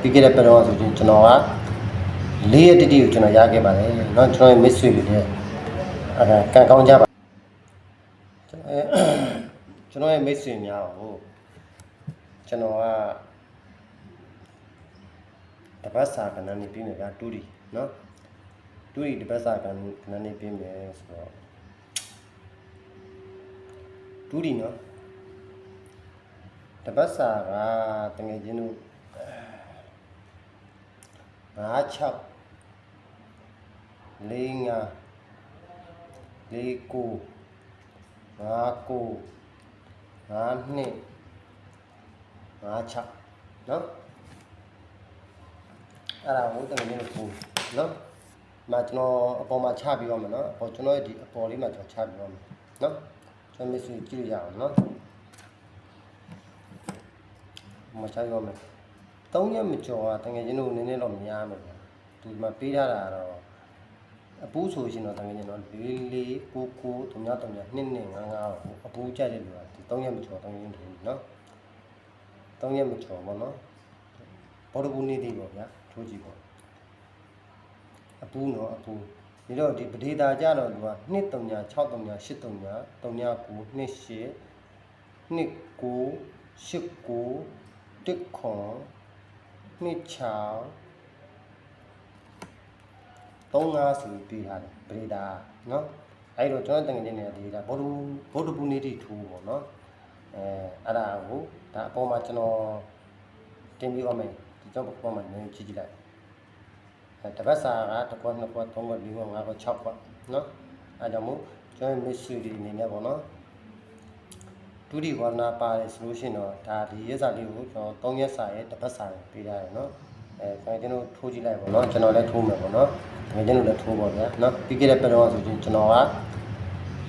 ပြီးခဲ့တဲ့ပတ်တော့ဆိုရင်ကျွန်တော်ကလေးရက်တိတိကိုကျွန်တော်ရခဲ့ပါတယ်เนาะကျွန်တော်ရဲ့ miss တွေလည်းအဲဒါကံကောင်းကြပါကျွန်တော်ရဲ့ကျွန်တော်ရဲ့ miss တွေများကိုကျွန်တော်ကတပတ်စာကဏ္ဍနေပြီးမယ်ဗျာတူတီเนาะတူတီတပတ်စာကဏ္ဍကဏ္ဍနေပြီးမယ်ဆိုတော့တူတီเนาะတပတ်စာကတငယ်ချင်းတို့ 56 လေးငါလေးကိုငါကိုငါနှစ်ငါ6เนาะအဲ့ဒါကိုတကယ်လို့ကိုเนาะမကျွန်တော်အပေါ်မှာချပြီးတော့မယ်เนาะအပေါ်ကျွန်တော်ရဲ့ဒီအပေါ်လေးမှာကျွန်တော်ချပြီးတော့မယ်เนาะကျွန်တော်မျက်စိကြည့်ရအောင်เนาะမချရမယ် ၃ရက်မကျော်อ่ะတကယ်ချင်းတို့နည်းနည်းတော့များမယ်ဗျာဒီမှာပေးထားတာကတော့အပူးဆိုရှင်တော့တကယ်ကျွန်တော်လေးလေးကိုကိုတုံညတုံညနှစ်နှစ်ငါးငါးကိုအပူးကြိုက်တဲ့လူကဒီ၃ရက်မချော်၃ရက်ထင်နော်၃ရက်မချော်ပေါ့နော်ဘောဓဘူးနေသေးပေါ့ဗျာထိုးကြည့်ပေါ့အပူးနော်အပူးဒီတော့ဒီပဒေတာကြတော့သူကနှစ်တုံည6တုံည8တုံညတုံည9နှစ်8နှစ်9 8 9တစ် 26 35ဆိုပြီးထားတယ်ပရိဒါနော်အဲ့တော့ကျွန်တော်တန်ငယ်နေတဲ့ဒီဒါဘောဓဘောဓပုနေတိထိုးပေါ့နော်အဲအဲ့ဒါကိုဒါအပေါ်မှာကျွန်တော်တင်ပြအောင်မယ်ဒီကြောင့်ပေါ်မှာနည်းကြည့်ကြည့်လိုက်အဲတပတ်စာကတစ်ခွက်နှစ်ခွက်သုံးခွက်လေးခွက်ငါးခွက်၆ခွက်နော်အဲကြောင့်မို့ကျွန်တော်မစ်ဆွေတွေအနေနဲ့ပေါ့နော် ဒုတိယဝါနာပါတယ်ဆိုလို့ရှိရင်တော့ဒါဒီရက်စာလေးကိုကျွန်တော်၃ရက်စာရဲ့တစ်ပတ်စာကိုပေးထားတယ်နော်အဲကျွန်တော်တို့ထိုးကြည့်လိုက်ပါတော့ကျွန်တော်လည်းထိုးမယ်ပေါ့နော်ကျွန်တော်လည်းထိုးပါဗျာနော်ပြီးခဲ့တဲ့ပတ်တော့ဆိုရင်ကျွန်တော်က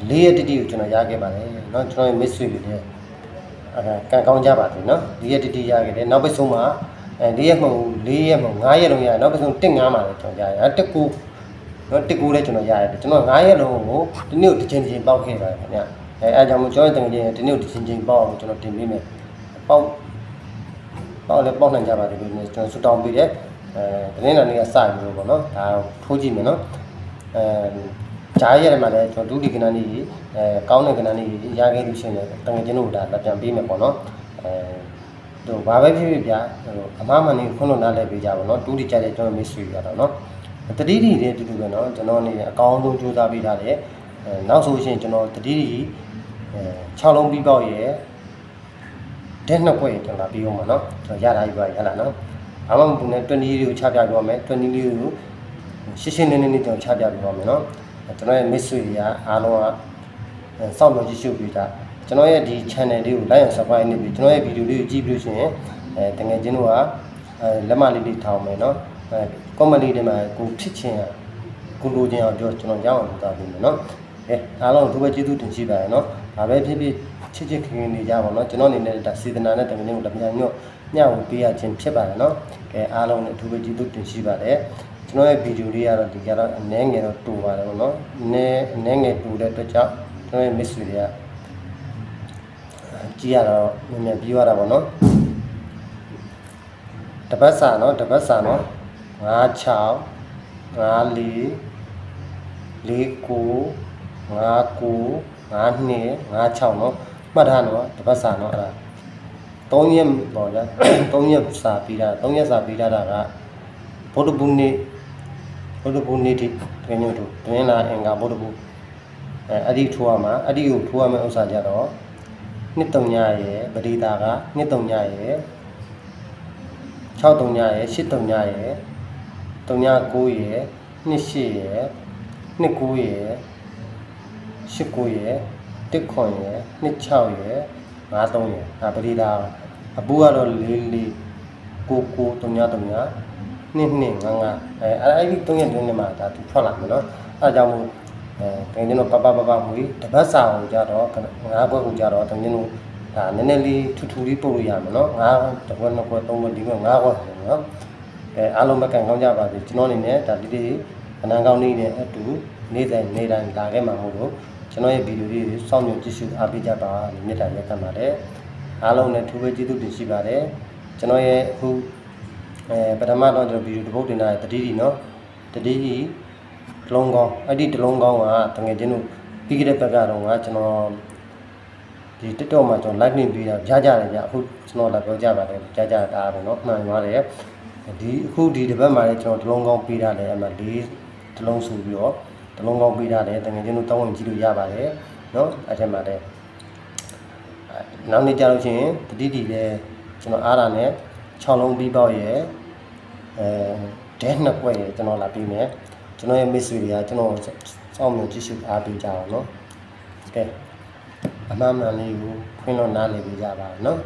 ၄ရက်တတိကိုကျွန်တော်ရခဲ့ပါတယ်နော်ကျွန်တော်ရဲ့ miss ဆွေတွေလည်းအဲကံကောင်းကြပါသည်နော်၄ရက်တတိရခဲ့တယ်နောက်ပဆုံးမှာအဲ၄ရက်မဟုတ်၄ရက်မဟုတ်၅ရက်လုံးရနောက်ပဆုံး၁၅မှာလည်းကျွန်တော်ရရတကူနော်တကူလည်းကျွန်တော်ရရတယ်ကျွန်တော်၅ရက်လုံးကိုဒီနေ့တစ်ချိန်ချင်းပေါက်ခဲ့ပါတယ်ခင်ဗျာ အဲအဲကြောင့်မို့ကျွန်တော်တကယ်ချင်းဒီနေ့ကိုတစ်ချိန်ချင်းပေါက်အောင်ကျွန်တော်တင်ပေးမယ်ပေါက်ပေါက်လည်းပေါက်နိုင်ကြပါသေးလို့ကျွန်တော်ဆူတောင်းပေးတယ်အဲတင်းလာနေကစပြီးတော့ပေါ့နော်ဒါထိုးကြည့်မယ်နော်အဲဂျားရဲမှာလည်းကျွန်တော်ဒုတိယကဏ္ဍနေကြီးအဲကောင်းတဲ့ကဏ္ဍနေကြီးရခဲ့လို့ရှိရင်လည်းတငယ်ချင်းတို့ဒါလက်ပြန်ပေးမယ်ပေါ့နော်အဲတို့ဘာပဲဖြစ်ဖြစ်ဗျာဟိုအမှားမှန်နေခွန်းလို့နားလဲပေးကြပါတော့ဒုတိယကြတဲ့ကျွန်တော်မစ်ဆွေရတော့နော်တတိတိတွေတူတူပဲနော်ကျွန်တော်အနေနဲ့အကောင်းဆုံးကြိုးစားပေးထားတယ်အဲနောက်ဆိုရှင်ကျွန်တော်တတိတိ အဲ6လုံးပြီးပေါက်ရဲ့တဲ့နှစ်ခွက်ကျွန်တော်ပြီးအောင်ပါနော်ကျွန်တော်ရတာကြီးပါရလားနော်ဘာမှမပူနဲ့20လေးကိုချပြပြပါမယ်20လေးကိုရှင်းရှင်းလင်းလင်းလေးကျွန်တော်ချပြပြပါမယ်နော်ကျွန်တော်ရဲ့ miss တွေကအားလုံးကစောင့်မျှော်ကြည့်ရှုပေးတာကျွန်တော်ရဲ့ဒီ channel လေးကို like and subscribe နေပြီးကျွန်တော်ရဲ့ video လေးကိုကြည့်ပြီးလို့ရှိရင်အဲတကယ်ချင်းတို့ကအဲလက်မလေးလေးထောင်မယ်နော်အဲ comment လေးတွေမှာကိုဖြစ်ချင်ရကိုလိုချင်အောင်ပြောကျွန်တော်ရအောင်လုပ်တာပြင်မယ်နော်အဲအားလုံးသူပဲကျေးဇူးတင်ရှိပါတယ်နော် ဒါပဲဖြစ်ဖြစ်ချစ်ချစ်ခင်ခင်နေကြပါတော့ကျွန်တော်အနေနဲ့ဒါစေတနာနဲ့တကယ်ချင်းကိုလက်ပြန်ညော့ညှော့ပေးရခြင်းဖြစ်ပါတယ်နော်ကဲအားလုံးနဲ့အထူးပဲကျေးဇူးတင်ရှိပါတယ်ကျွန်တော်ရဲ့ဗီဒီယိုလေးကတော့ဒီကတော့အနည်းငယ်တော့တူပါတယ်ပေါ့နော်အနည်းအနည်းငယ်တူတဲ့အတွက်ကြောင့်ကျွန်တော်ရဲ့ miss တွေကကြည့်ရတော့မြန်မြန်ပြီးသွားတာပေါ့နော်တပတ်စာနော်တပတ်စာနော်56 54 49 59 52 56နော်မှတ်ထားနော်တပတ်စာနော်အဲ့ဒါ3ရက်ပေါ့ဗျာ3ရက်စာပြီးတာ3ရက်စာပြီးတာကဗုဒ္ဓဘုနေ့ဗုဒ္ဓဘုနေ့တိတကယ်မျိုးတို့တင်းလာအင်္ဂါဗုဒ္ဓဘုအဲအဲ့ဒီထိုးရမှာအဲ့ဒီကိုထိုးရမယ့်ဥစ္စာကြတော့နှစ်တုံညရဲ့ပရိဒါကနှစ်တုံညရဲ့6တုံညရဲ့8တုံညရဲ့တုံည9ရဲ့နှစ်8ရဲ့ နှစ်9ရဲ့8 9ရဲ့တစ်ခွန်ရဲ့နှစ်6ရဲ့5 3ရဲ့ဒါပရိဒါအပူကတော့4 4 9 9တုံညတုံညနှစ်နှစ်ငါးငါးအဲအဲ့ဒီတုံညတွင်းထဲမှာဒါသူထွက်လာမယ်နော်အဲဒါကြောင့်မို့အဲတင်ကျွန်တော်ပပပပမွေးတပတ်စာကိုကြတော့ငါးဘွက်ကိုကြတော့တင်ကျွန်တော်ဒါနည်းနည်းလေးထူထူလေးပို့လို့ရမယ်နော်ငါးတစ်ခွက်နှစ်ခွက်သုံးခွက်ဒီခွက်ငါးခွက်ဆိုနော်အဲအားလုံးမကန်ကောင်းကြပါစေကျွန်တော်အနေနဲ့ဒါဒီလေးအနံကောင်းလေးနဲ့အတူနေ့တိုင်းနေ့တိုင်းလာခဲ့မှာမဟုတ်လို့ ကျွန်တော်ရဲ့ဗီဒီယိုလေးတွေစောင့်မျှော်ကြည့်ရှုအားပေးကြပါလို့မြတ်တာရက်ခံပါတယ်အားလုံးနဲ့ထူးပဲကျေးဇူးတင်ရှိပါတယ်ကျွန်တော်ရဲ့အခု အဲပထမတော့ကျွန်တော်ဗီဒီယိုတစ်ပုတ်တင်တာတတိတီနော်တတိတီတစ်လုံးကောင်းအဲ့ဒီတစ်လုံးကောင်းကတကယ်ချင်းတို့ပြီးခဲ့တဲ့ဘက်ကတော့ကကျွန်တော်ဒီ TikTok မှာကျွန်တော် live နေပြီးတာကြားကြတယ်ဗျအခုကျွန်တော်လည်းပြောကြပါတယ်ကြားကြတာပဲเนาะမှန်ပါတယ်ဒီအခုဒီတစ်ပတ်မှာလည်းကျွန်တော်တစ်လုံးကောင်းပေးထားတယ်အမှလေးတစ်လုံးဆိုပြီးတော့ တလုံးကောင်းပေးထားတယ်တကယ်ချင်းတို့တောင်းဝင်ကြည့်လို့ရပါတယ်နော်အဲ့ထက်မှလည်းနောက်နေ့ကြလို့ရှိရင်တတိတီလည်းကျွန်တော်အားရနဲ့6လုံးပြီးပေါက်ရဲ့အဲဒဲနှစ်ပွဲရဲ့ကျွန်တော်လာပြီးမယ်ကျွန်တော်ရဲ့မိတ်ဆွေတွေကကျွန်တော်စောင့်မျှော်ကြည့်ရှုအားပေးကြအောင်နော်ကဲအမှန်မှန်လေးကိုခွင့်လွှတ်နားလည်ပေးကြပါနော်